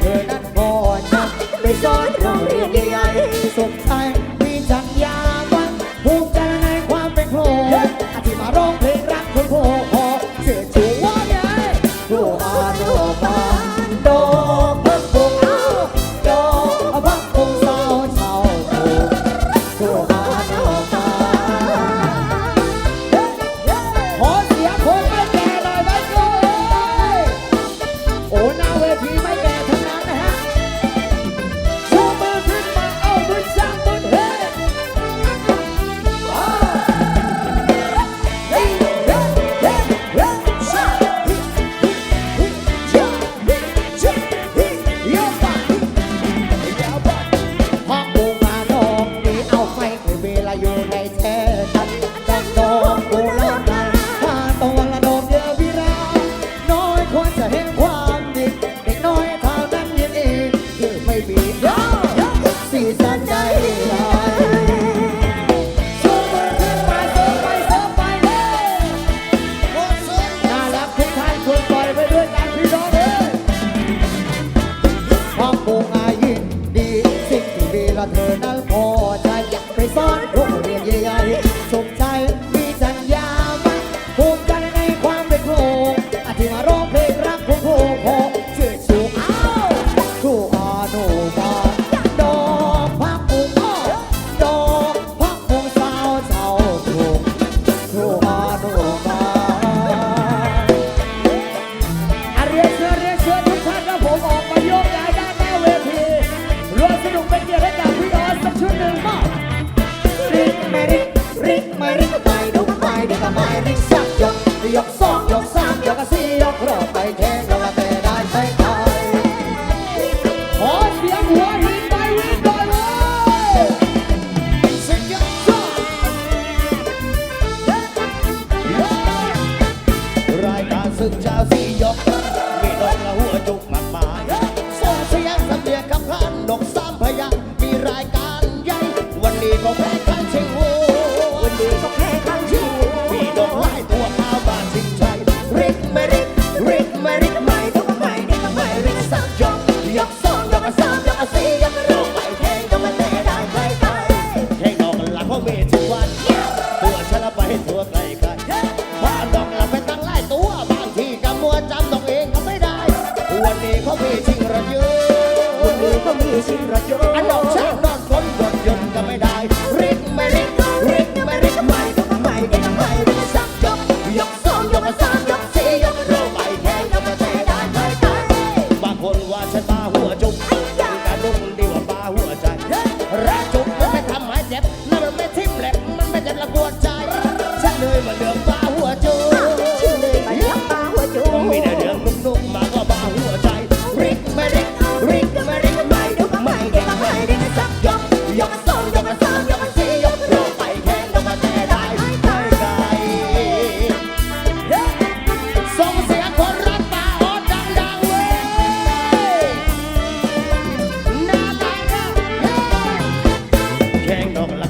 เธอนั้นพอจำไปสอนโรงเรียนใหญ่สุง Just.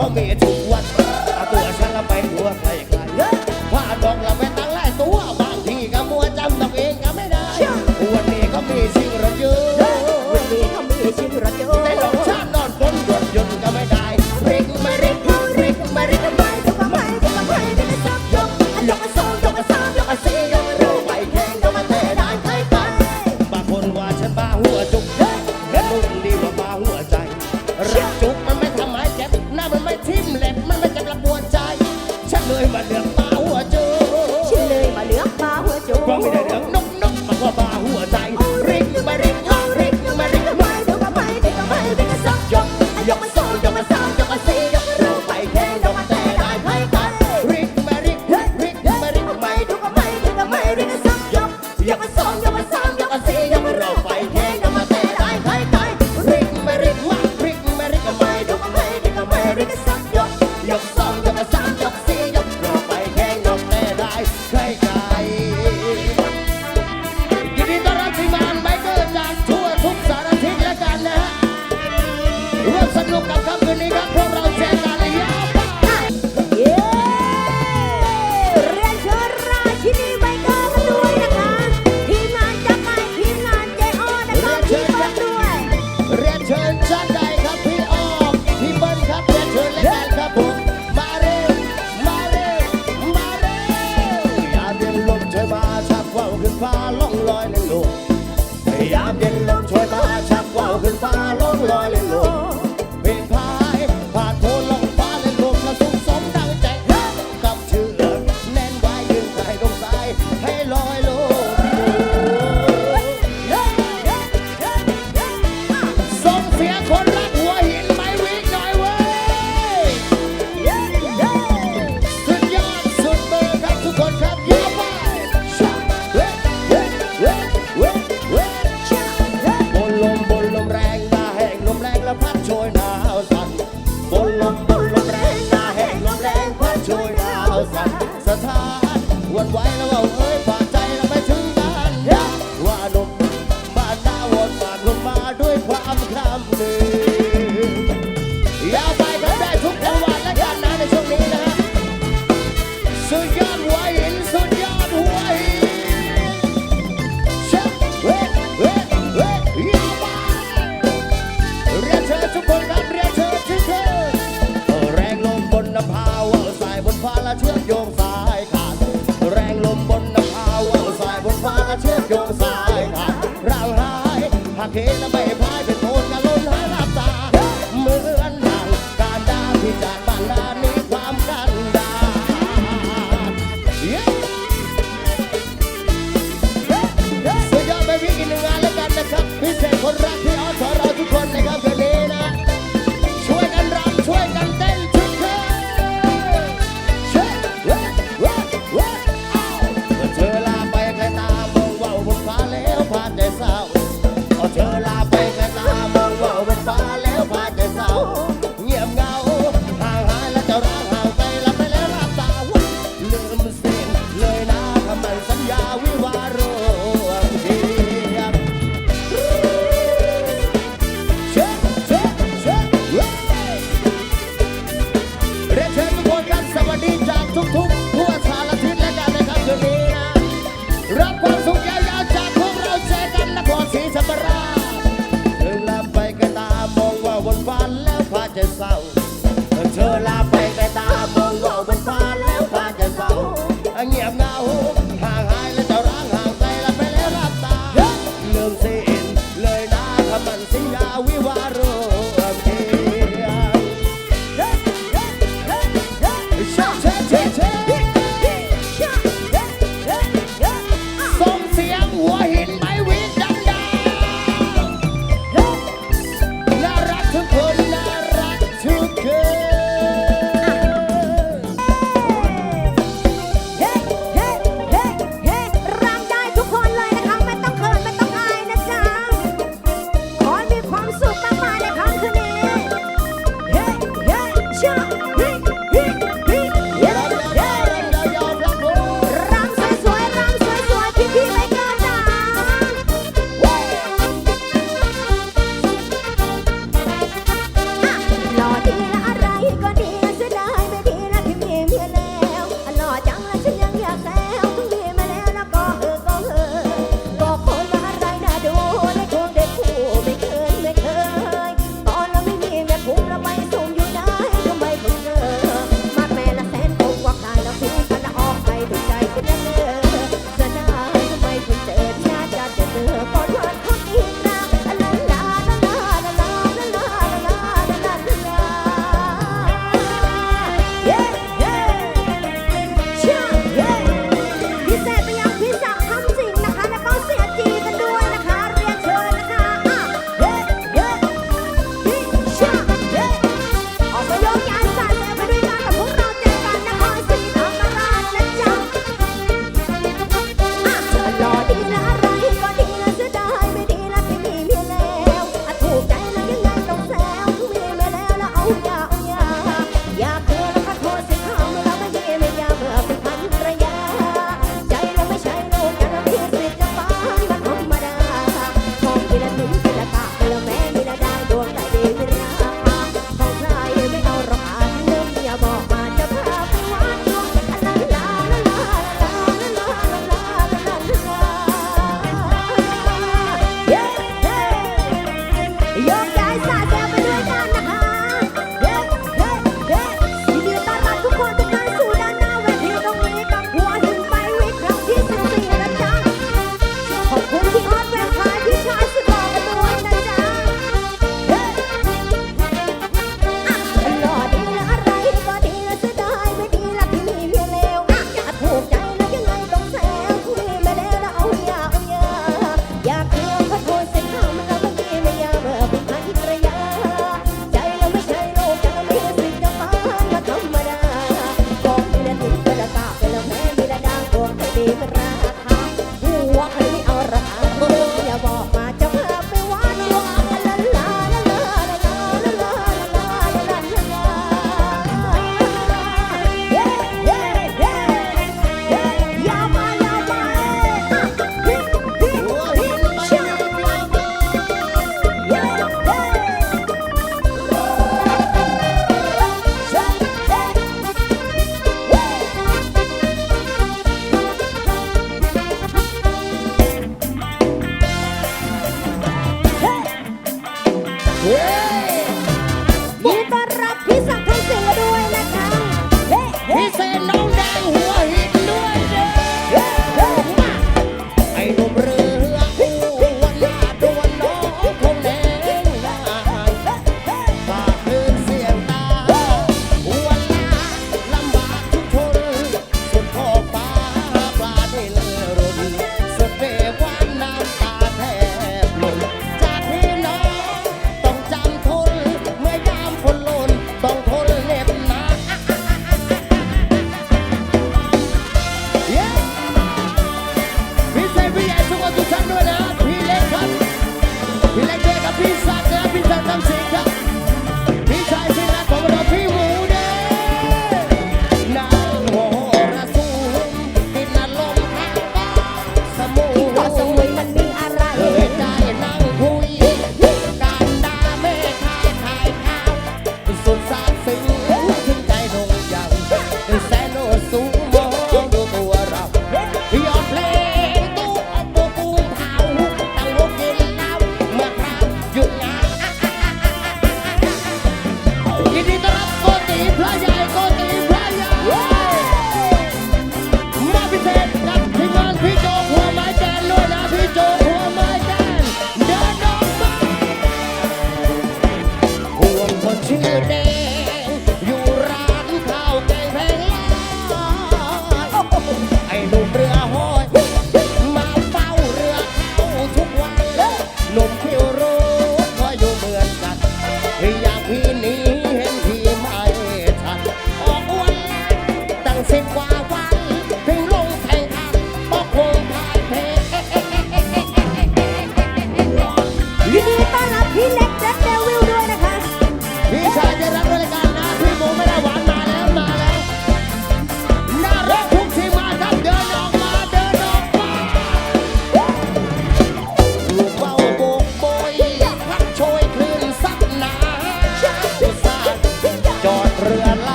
เขาาย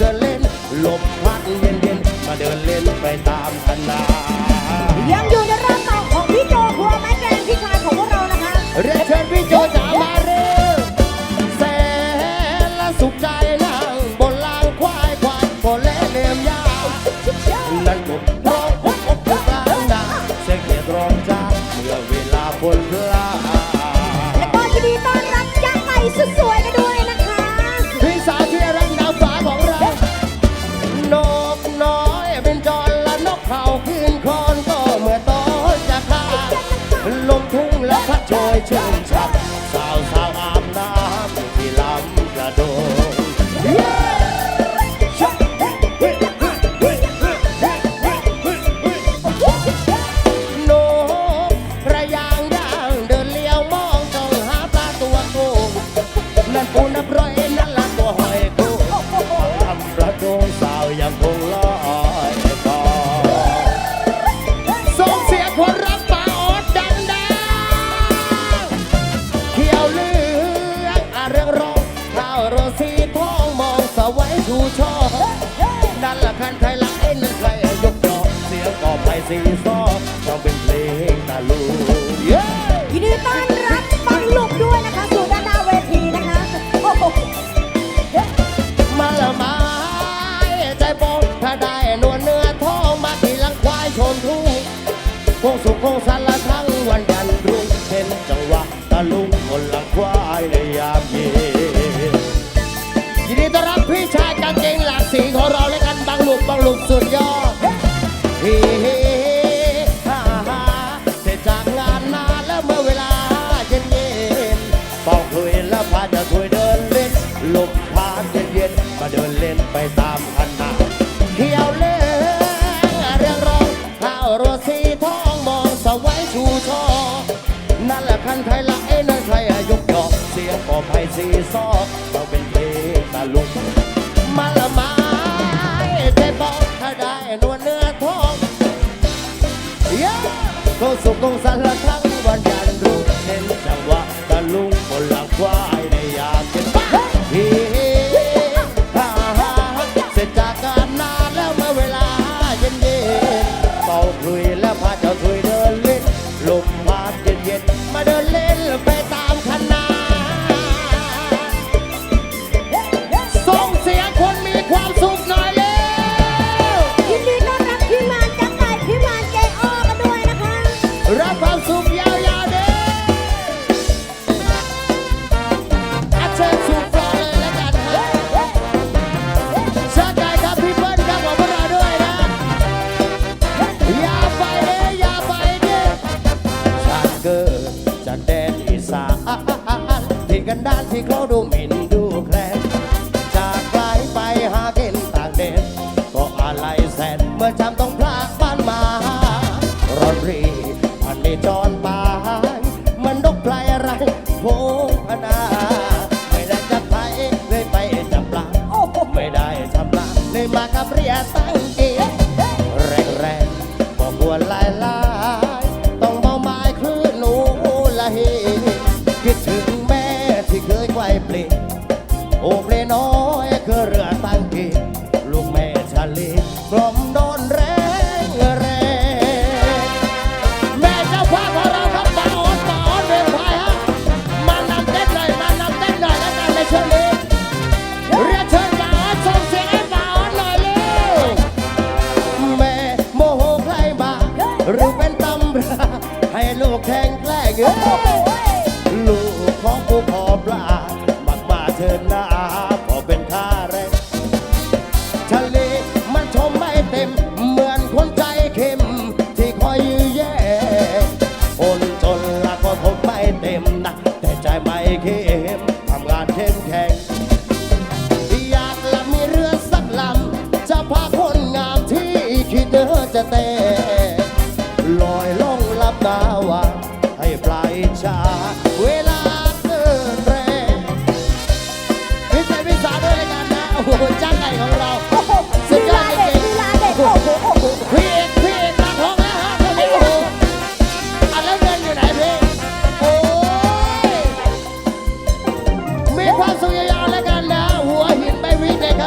เดินเล่นลมพัดเย็นเย็นมาเดินเล่นไปตามคันนายังอยู่ในร่างกายของพี่โจครัวไม้แกงพี่ชายของพวกเรานะคะเรียนเชิญพี่โจ รถสีทองมองสวัยชูชอนั่นแหละคันไทยละเอ้นั่นใครยุยอกเสียงกอบไผ่สีซอกเราเป็นเพลงตะลุกมาละไม้เทบอกถ้าได้นวลเนื้อทองเยอะก็สุกงสันละทั้ง ได้มากับเรียต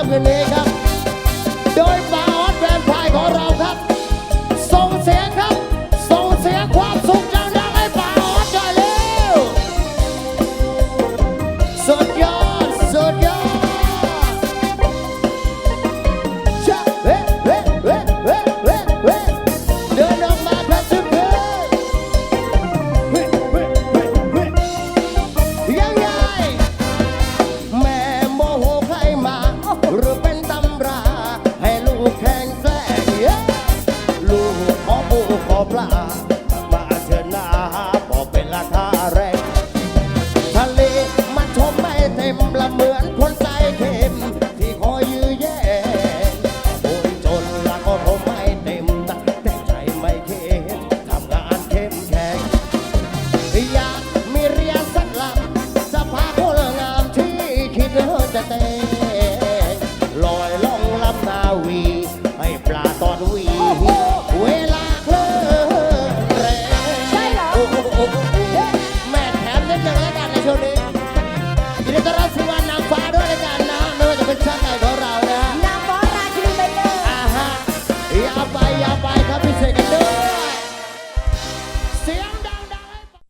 Jamaica.